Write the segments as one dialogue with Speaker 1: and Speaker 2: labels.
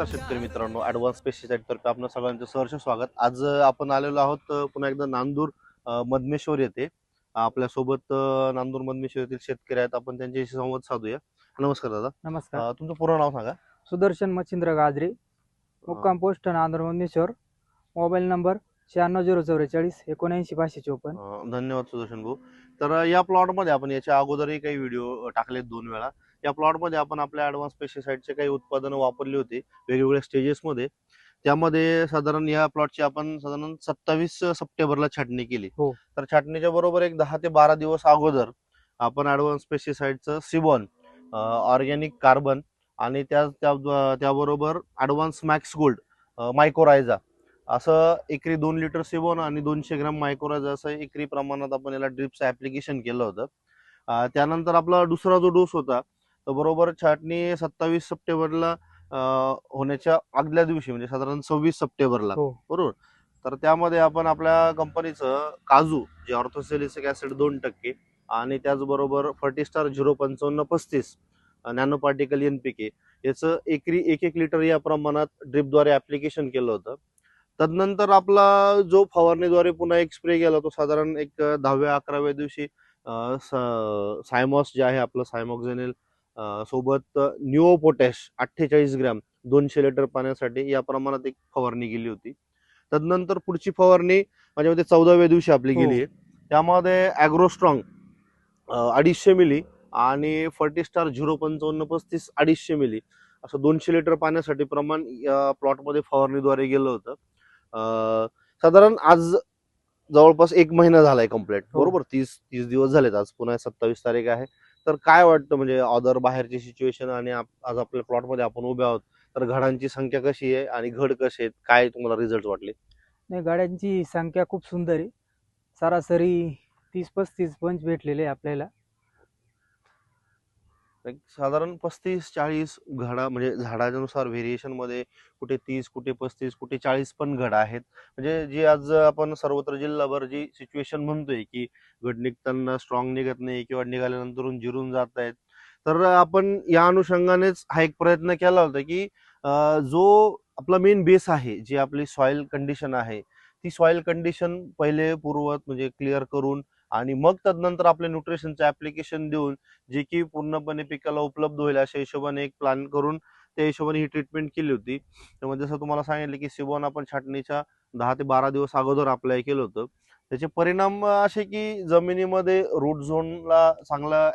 Speaker 1: नमस्कार शेतकरी मित्रांनो. ॲडव्हान्स पेस्टिसाईड तर्फे आपलं सगळ्यांचं सहर्ष स्वागत. आज आपण आलेलो आहोत पुन्हा एकदा नांदूर मधमेश्वर येथे. आपल्यासोबत नांदूर मधमेश्वर येथील शेतकरी आहेत. आपण त्यांच्याशी संवाद साधूया. नमस्कार दादा.
Speaker 2: नमस्कार.
Speaker 1: तुमचं पूर्ण नाव सांगा.
Speaker 2: सुदर्शन मच्छिंद्र गाजरे मुक्काम post Nandur Mandeshwar mobile number शहाण्णव झिरो चौवेचाळीस एकोणऐंशी पाचशे चोपन्न.
Speaker 1: धन्यवाद सुदर्शन भाऊ. तर या प्लॉटमध्ये आपण याच्या अगोदरही काही व्हिडिओ टाकलेत दोन वेळा. या प्लॉटमध्ये आपण आपल्या ॲडव्हान्स पेस्टिसाईडचे काही उत्पादनं वापरली होती वेगवेगळ्या स्टेजेसमध्ये त्यामध्ये साधारण या प्लॉटची आपण साधारण सत्तावीस सप्टेंबरला छाटणी केली.
Speaker 2: हो.
Speaker 1: तर छाटणीच्या बरोबर एक दहा ते बारा दिवस अगोदर आपण ॲडव्हान्स पेस्टिसाईडचं सिबॉन ऑर्गॅनिक कार्बन आणि त्या त्या- त्याबरोबर ॲडव्हान्स मॅक्स गोल्ड मायकोरायझा असं एकरी दोन लिटर सिबॉन आणि दोनशे ग्राम मायक्रोरायझा असं एकरी प्रमाणात आपण याला ड्रिप्स ऍप्लिकेशन केलं होतं. त्यानंतर आपला दुसरा जो डोस होता तो बरोबर छाटणी सत्तावीस सप्टेंबरला होण्याच्या आदल्या दिवशी म्हणजे साधारण सव्वीस सप्टेंबरला.
Speaker 2: हो.
Speaker 1: बरोबर? तर त्यामध्ये आपण आपल्या कंपनीचं काजू जे ऑर्थोसेलिसिक ऍसिड दोन टक्के आणि त्याचबरोबर फर्टिस्टार झिरो पंचावन्न पस्तीस nano particle N P K याचं एकरी एक एक लिटर या प्रमाणात ड्रिपद्वारे ऍप्लिकेशन केलं होतं. तदनंतर आपला जो फवारणीद्वारे पुन्हा एक स्प्रे गेला तो साधारण एक दहाव्या अकराव्या दिवशी सायमॉस जे आहे आपलं सायमॉक्झेनेल सोबत न्यूओ पोटॅश अठ्ठेचाळीस ग्रॅम दोनशे लिटर पाण्यासाठी या प्रमाणात एक फवारणी गेली होती. तदनंतर पुढची फवारणी माझ्या मते चौदाव्या दिवशी आपली
Speaker 2: हो.
Speaker 1: गेली आहे. त्यामध्ये ॲग्रोस्ट्रॉंग अडीचशे मिली आणि फर्टिस्टार झिरो पंचावन्न पस्तीस अडीचशे मिली. असं दोनशे लिटर पाण्यासाठी प्रमाण या प्लॉटमध्ये फवारणीद्वारे गेलं होतं. साधारण आज जवळपास एक महिना झालाय कंप्लीट
Speaker 2: हो.
Speaker 1: बरोबर? तीस तीस दिवस झालेत. आज पुन्हा सत्तावीस तारीख आहे. तर काय वाटतं म्हणजे अदर बाहेरची सिच्युएशन आणि आज आपल्या प्लॉटमध्ये आपण उभे आहोत तर घडांची संख्या कशी आहे आणि घड कसे आहेत? काय तुम्हाला रिझल्ट वाटले?
Speaker 2: नाही गाड्यांची संख्या खूप सुंदर आहे. सरासरी तीस पस्तीस पंच भेटलेले आपल्याला.
Speaker 1: साधारण पस्तीस चाळीस घडा म्हणजे झाडानुसार व्हेरिएशनमध्ये कुठे तीस कुठे पस्तीस कुठे चाळीस पण घडा आहेत. म्हणजे जी आज आपण सर्वत्र जिल्हाभर जी सिच्युएशन म्हणतोय की घड निघताना स्ट्रॉंग निघत नाही किंवा निघाल्यानंतर जिरून जात आहेत. तर आपण या अनुषंगानेच हा एक प्रयत्न केला होता की जो आपला मेन बेस आहे जी आपली सॉइल कंडिशन आहे ती सॉइल कंडिशन पहिले पूर्वत म्हणजे क्लिअर करून आणि मग तदनंतर आपले न्यूट्रिशनचं ऍप्लिकेशन देऊन जे की पूर्णपणे पिकाला उपलब्ध होईल अशा हिशोबाने एक प्लॅन करून त्या हिशोबाने ही ट्रीटमेंट केली होती. त्यामध्ये जसं तुम्हाला सांगितलं की सिबॉन आपण छाटणीच्या दहा ते बारा दिवस अगोदर अप्लाय केलं होतं. त्याचे परिणाम असे की जमिनीमध्ये रूट झोनला चांगला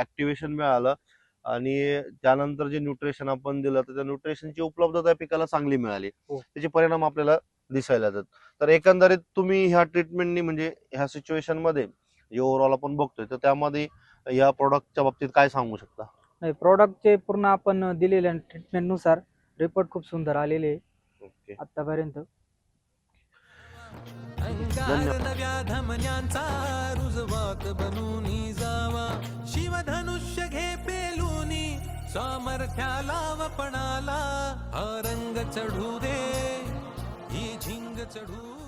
Speaker 1: ऍक्टिव्हेशन मिळालं आणि त्यानंतर जे न्यूट्रिशन आपण दिलं तर त्या न्यूट्रिशनची उपलब्धता पिकाला चांगली मिळाली.
Speaker 2: हो.
Speaker 1: त्याचे परिणाम आपल्याला दिसायला येतात. तर एकंदरीत तुम्ही ह्या ट्रीटमेंटनी म्हणजे ह्या सिच्युएशनमध्ये जे ओव्हरऑल आपण बघतोय तर त्यामध्ये या प्रोडक्टच्या बाबतीत काय सांगू शकता?
Speaker 2: नाही प्रॉडक्टचे पूर्ण आपण दिलेल्या ट्रीटमेंटनुसार रिपोर्ट खूप सुंदर आलेले आहे.
Speaker 1: ओके.
Speaker 2: आतापर्यंत.
Speaker 3: अंगार नव्या धमन्यांचा रुजवात बनूनी जावा शिवधनुष्य घे पेलूनी सामर्थ्याला वपणाला हा रंग चढू दे. ही चढू